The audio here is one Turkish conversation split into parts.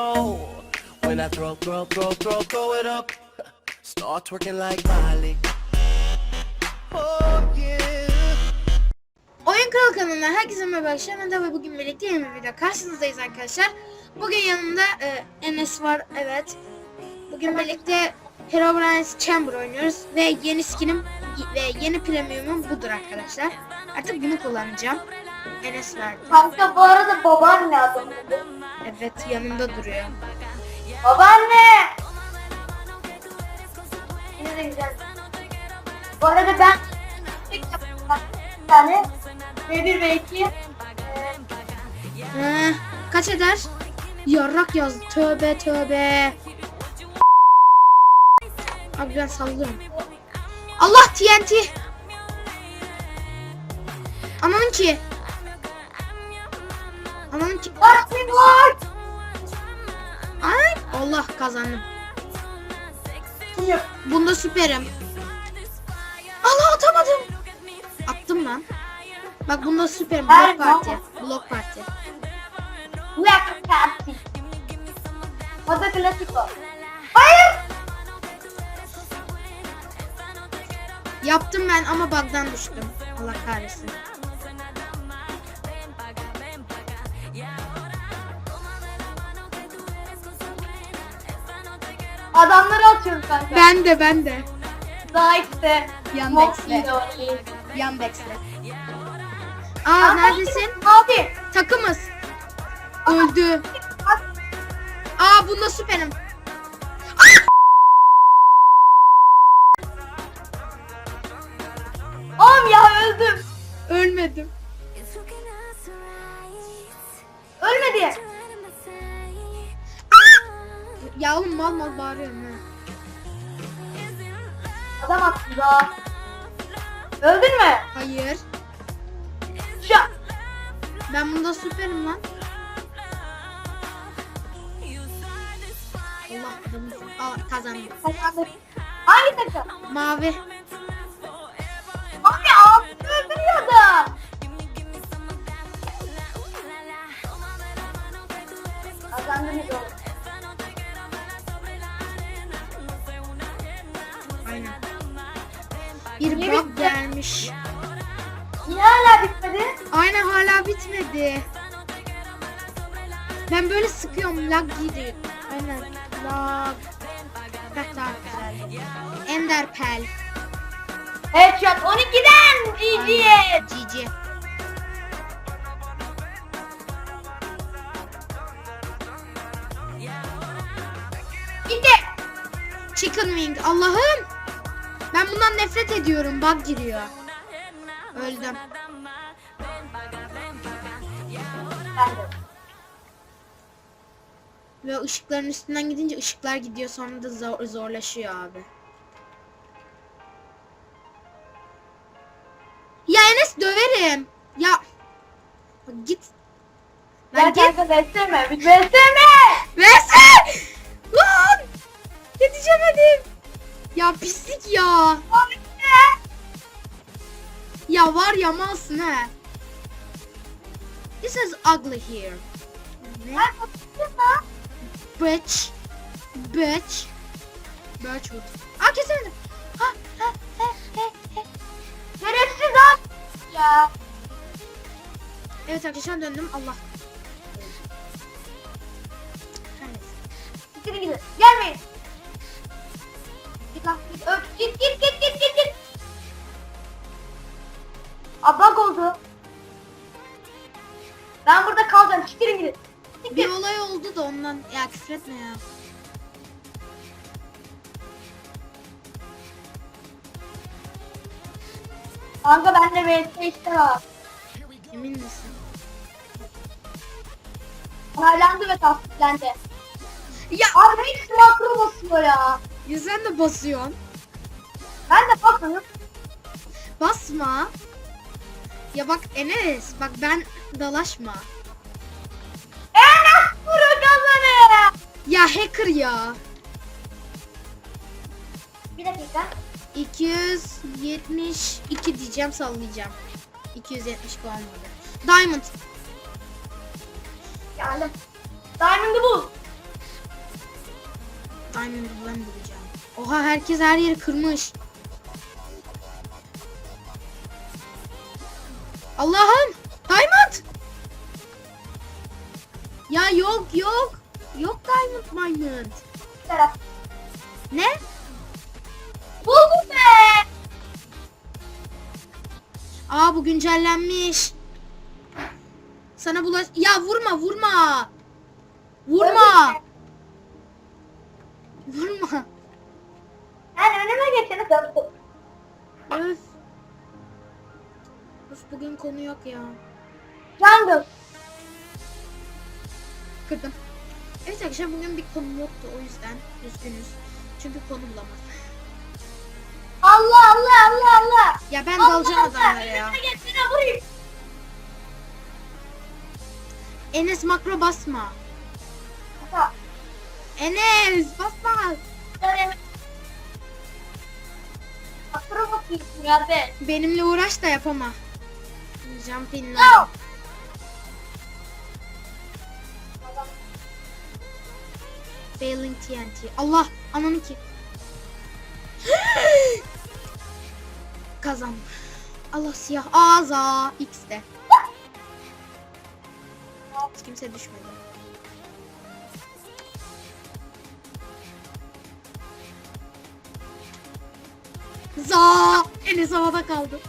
When I throw, throw, throw, throw, throw it up, start twerking like Miley. Oh yeah. Oyun Kral kanalına herkese merhaba arkadaşlar. Ve bugün birlikte yeni bir video karşınızdayız arkadaşlar. Bugün yanımda e, Enes var, evet. Bugün birlikte Herobrine Chamber oynuyoruz ve yeni skinim ve yeni premiumum budur arkadaşlar. Artık bunu kullanacağım. Enes verdi. Kanka bu arada babaanne adamı. Evet yanımda duruyor. Babaanne! Yine de güzel. Bu arada ben bir tane V1 ve 2 Ee, kaç eder? Yarrak yazdı. Tövbe tövbe. Abi ben sallıyorum. Allah TNT. Ananın ki. Ananın ki. Ay Allah kazandım. Bunda süperim. Allah atamadım. Attım lan. Bak bunda süperim. Blok parti. Blok parti. Black Party. O da klasik o. Hayır! Yaptım ben ama bug'dan düştüm. Allah kahretsin. Adamları atıyorum kanka. Ben de ben de. Daha işte. Yandex'le. Yandex'le. Aa neredesin? Abi. Takımız. Öldü. Aa bunda süperim. Oğlum ya öldüm. Ölmedim. Bağırıyorum ha. Adam daha. Öldün mü? Hayır. Şu an. Ben bunda süperim lan. Allah adamı. Aa kazandım. Kazandık. Hangi takım? Mavi. Abi abi öldürüyordu. Gelmiş. Yine hala bitmedi. Aynen hala bitmedi. Ben böyle sıkıyorum lag gidiyor. Aynen lag. Güzel. Ender Pel. Headshot 12'den GG. GG. Gitti. Chicken Wing. Allah'ım. Ben bundan nefret ediyorum. Bug giriyor. Öldüm. Ve ışıkların üstünden gidince ışıklar gidiyor sonra da zor, zorlaşıyor abi. Ya Enes döverim. Ya git. Ben Gel git. kanka besleme. Besleme. Ya pislik ya. Ya var ya malsın he. This is ugly here. Ne? Bitch. Bitch. Birchwood. Aa kesemedim. Ha ha he he he. Ya. Evet arkadaşlar döndüm. Allah. Gidin gidin. Gelmeyin. Git lan git. Öp. Git git git git git git. Abak oldu. Ben burada kalacağım. Çıkırın gidin. Bir olay oldu da ondan. Ya küfür etme ya. Kanka bende VS işte var. Emin misin? Onaylandı ve tasdiklendi. Ya, Abi hepsi makro basıyor ya. Ya sen de basıyorsun. Ben de bakmıyorum. Basma. Ya bak Enes bak ben dalaşma. Eee vuru kazanıyor. Ya hacker ya. Bir dakika. 272 diyeceğim sallayacağım. 270 olmadı. Diamond. Geldim. Diamond'ı bul. Oha herkes her yeri kırmış. Allah'ım! Diamond! Ya yok yok. Yok Diamond Diamond. Ne? Buldum be. Aa bu güncellenmiş. Sana bulaş... Ya vurma vurma. Vurma. Vurma. Konu yok ya. Jungle. Kırdım. Evet arkadaşlar bugün bir konu yoktu o yüzden üzgünüz. Çünkü konu bulamadım. Allah Allah Allah Allah. Ya ben Allah dalacağım Allah. adamlara ya. Vurayım. Enes makro basma. Ha, Enes basma. Aklıma bakayım ya be. Benimle uğraş da yapama. Jumping No. Failing TNT. Allah ananı ki. Kazandım. Allah siyah ağza X'de. Hiç kimse düşmedi. Za Enes havada kaldı.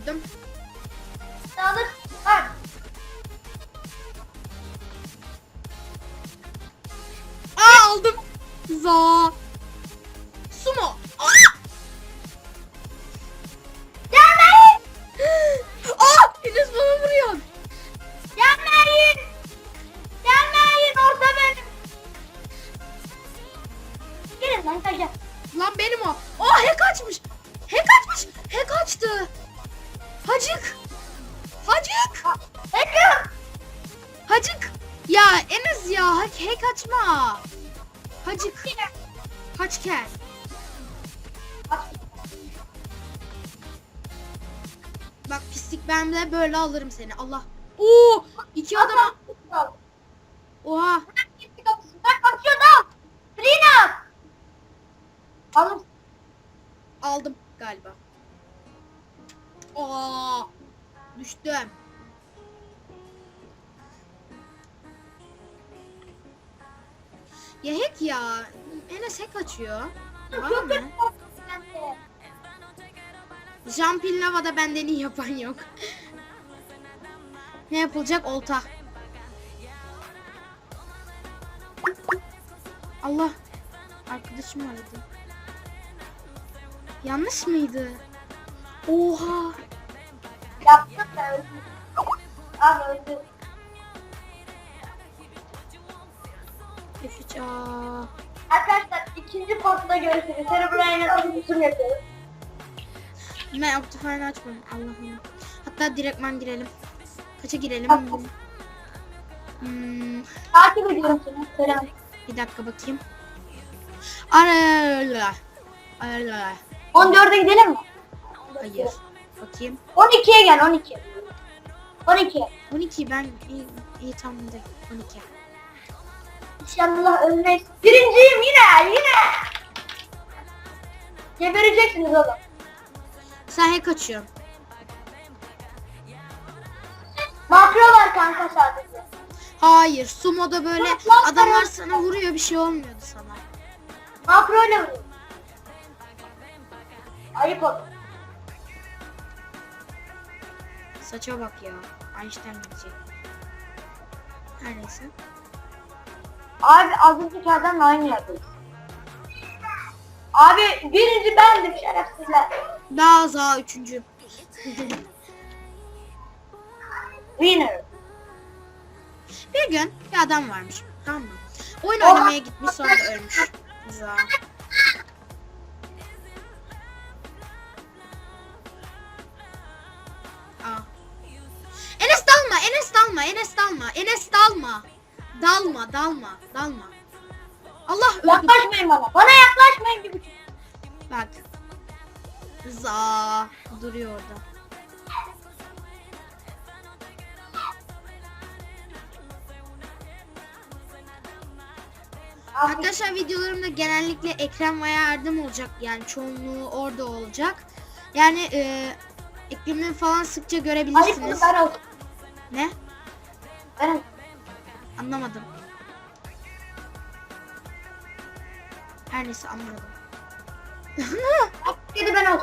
Öldürdüm. Sağlık. Bak. Aa aldım. Za. Hacık. Ya Enes ya hack, hack açma. Hacık. Kaç kel. Bak pislik ben de böyle alırım seni. Allah. Oo! iki adama. Oha. Ya hack ya. Enes hack açıyor. Var mı? Jumping Lava'da benden iyi yapan yok. ne yapılacak? Olta. Allah. Arkadaşım aradı. Yanlış mıydı? Oha. Yaptım da öldüm. Öldüm. F3 aa. Arkadaşlar ikinci partta görüşürüz. Herobrine'e alışım yapıyoruz. Ben Optifine'ı açmadım. Allah'ım. Hatta direktman girelim. Kaça girelim? Tamam. Hmm, Takip ediyorum seni. Selam. bir dakika bakayım. Ara. Ara. 14'e gidelim mi? Hayır. Bakayım. 12'ye gel 12. 12. 12 ben iyi, iyi de 12. İnşallah ölmeyiz. Birinciyim yine yine. Gebereceksiniz oğlum. Sen hack açıyorsun. Makro var kanka sadece. Hayır. Sumo'da böyle Lan, lan, adamlar lan. sana vuruyor bir şey olmuyordu sana. Makro ile vuruyor. Ayıp oldu. Saça bak ya. Einstein gidecek. Her neyse. Abi az önceki adamla aynı yerdayız. Abi birinci bendim şerefsizler. Daha za üçüncü. Winner. bir gün bir adam varmış. Tamam mı? Oyun Oha. oynamaya gitmiş sonra ölmüş. Za. Aa. Enes dalma, Enes dalma, Enes dalma, Enes dalma. Dalma, dalma, dalma. Allah öldüm. Yaklaşmayın bana. Bana yaklaşmayın gibi. Bak. Za duruyor orada. Abi, Arkadaşlar videolarımda genellikle Ekrem veya Erdem olacak. Yani çoğunluğu orada olacak. Yani e, Ekrem'i falan sıkça görebilirsiniz. ben olsun. Ne? Ben. Anlamadım. Her neyse anladım. Kedi ben.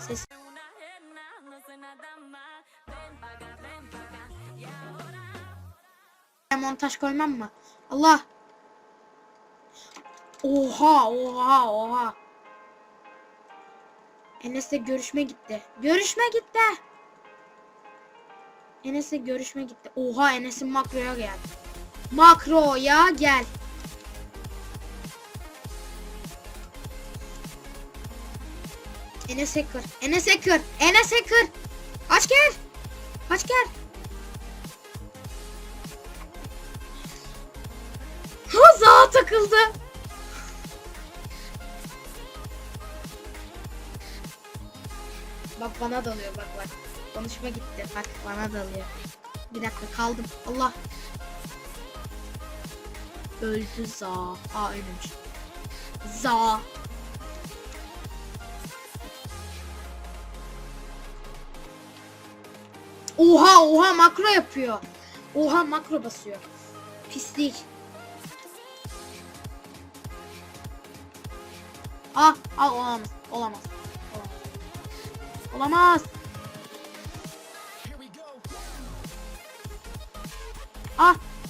Ses. montaj koymam mı? Allah. Oha oha oha. Enes'le görüşme gitti. Görüşme gitti. Enes'le görüşme gitti. Oha Enes'in makroya gel. Makroya gel. Enes Hacker. Enes Hacker. Enes Hacker. Aç gel. Aç gel. Ha zağa takıldı. Bak bana dalıyor bak bak. Konuşma gitti. Bak bana dalıyor. Bir dakika kaldım. Allah. Öldü za. Aa ölmemiş. Za. Oha oha makro yapıyor. Oha makro basıyor. Pislik. Ah, ah olamaz. Olamaz. Olamaz. Olamaz.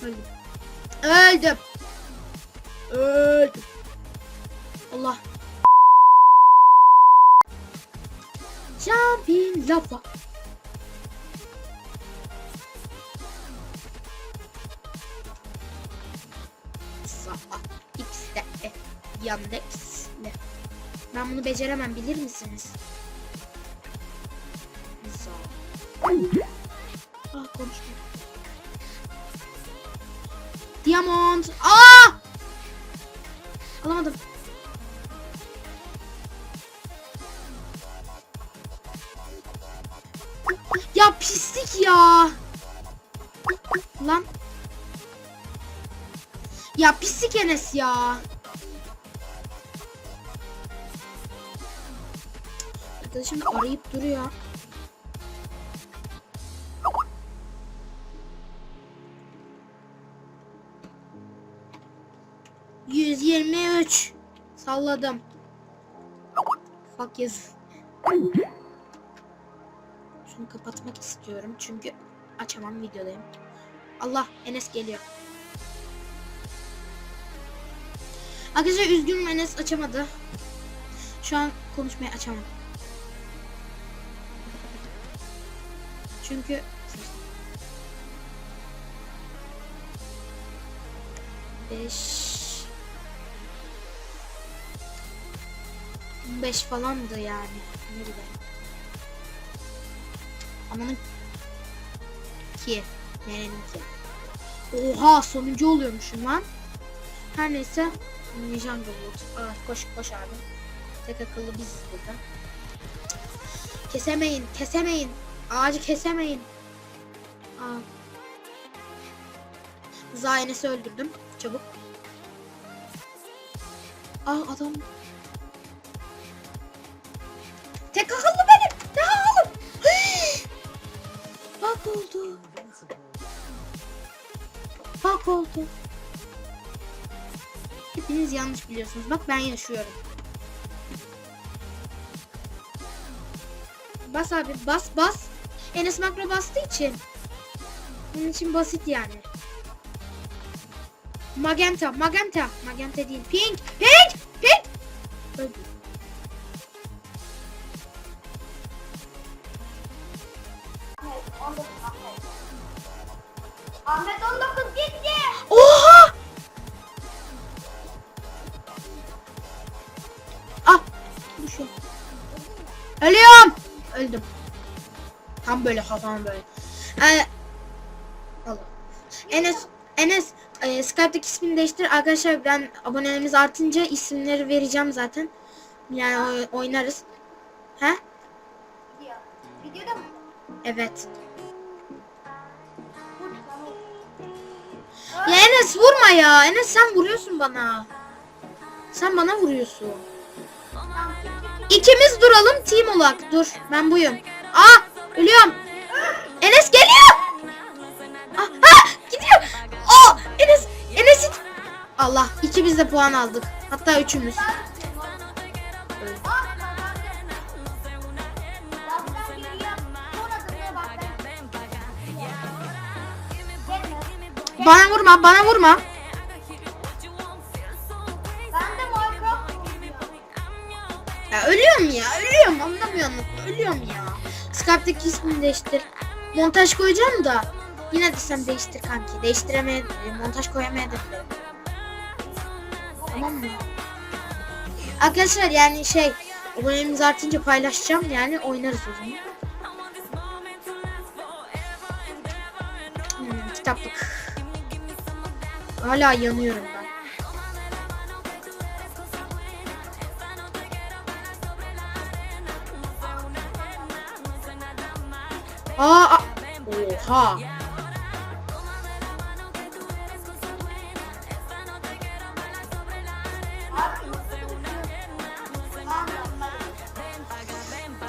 Öldüm. Öldüm. Öldüm. Allah. Jumping lava. Saat X'de e, Yandex'le. Ben bunu beceremem bilir misiniz? Lan. Ya pislik Enes ya. Arkadaşım da arayıp duruyor. Yüz yirmi üç. Salladım. Fuck yes. Şunu kapatmak istiyorum çünkü açamam videodayım. Allah Enes geliyor. Arkadaşlar üzgünüm Enes açamadı. Şu an konuşmayı açamam. Çünkü beş beş falandı yani. Ne bileyim. Amanın ki. Nerenin ki? Oha sonuncu oluyormuşum lan. Her neyse. Jungle Wood. Aa, koş koş abi. Tek akıllı biziz burada. Kesemeyin, kesemeyin. Ağacı kesemeyin. Aa. Zaynesi öldürdüm. Çabuk. Aa adam. Tek akıllı benim. Tek akıllı. Bak oldu. Bak oldu. Hepiniz yanlış biliyorsunuz. Bak ben yaşıyorum. Bas abi bas bas. Enes makro bastığı için. Bunun için basit yani. Magenta, magenta. Magenta değil. Pink, pink, Düşüyor. Ölüyorum. Öldüm. Tam böyle kafam böyle. Ee, Allah. Enes Enes e, Skype'daki ismini değiştir. Arkadaşlar ben abonelerimiz artınca isimleri vereceğim zaten. Yani oy- oynarız. He? Video. Videoda mı? Evet. Ya Enes vurma ya. Enes sen vuruyorsun bana. Sen bana vuruyorsun. İkimiz duralım team olarak. Dur ben buyum. Aa ölüyorum. Enes geliyor. Ah, ah, gidiyor. Aa Enes Enes Allah ikimiz de puan aldık. Hatta üçümüz. Aa. Bana vurma bana vurma. Ya ölüyorum anlamıyor musun? Ölüyorum ya. Skype'daki ismini değiştir. Montaj koyacağım da. Yine de sen değiştir kanki. Değiştiremeye, montaj koyamayabilirim. Tamam mı? Arkadaşlar yani şey abonemiz artınca paylaşacağım yani oynarız o zaman. Hmm, kitaplık. Hala yanıyorum ben. Aa, a- oha.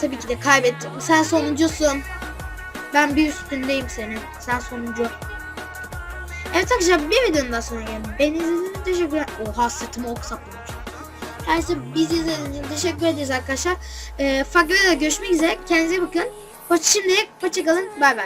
Tabii ki de kaybettim. Sen sonuncusun. Ben bir üstündeyim senin. Sen sonuncu. Evet arkadaşlar bir videonun daha sonra geldim. Beni izlediğiniz için teşekkür ederim. Oha sırtıma ok saplamış. Neyse bizi izlediğiniz için teşekkür ederiz arkadaşlar. Ee, farklı videoda görüşmek üzere. Kendinize bakın. Hoşça şimdilik. Hoşça kalın. Bay bay.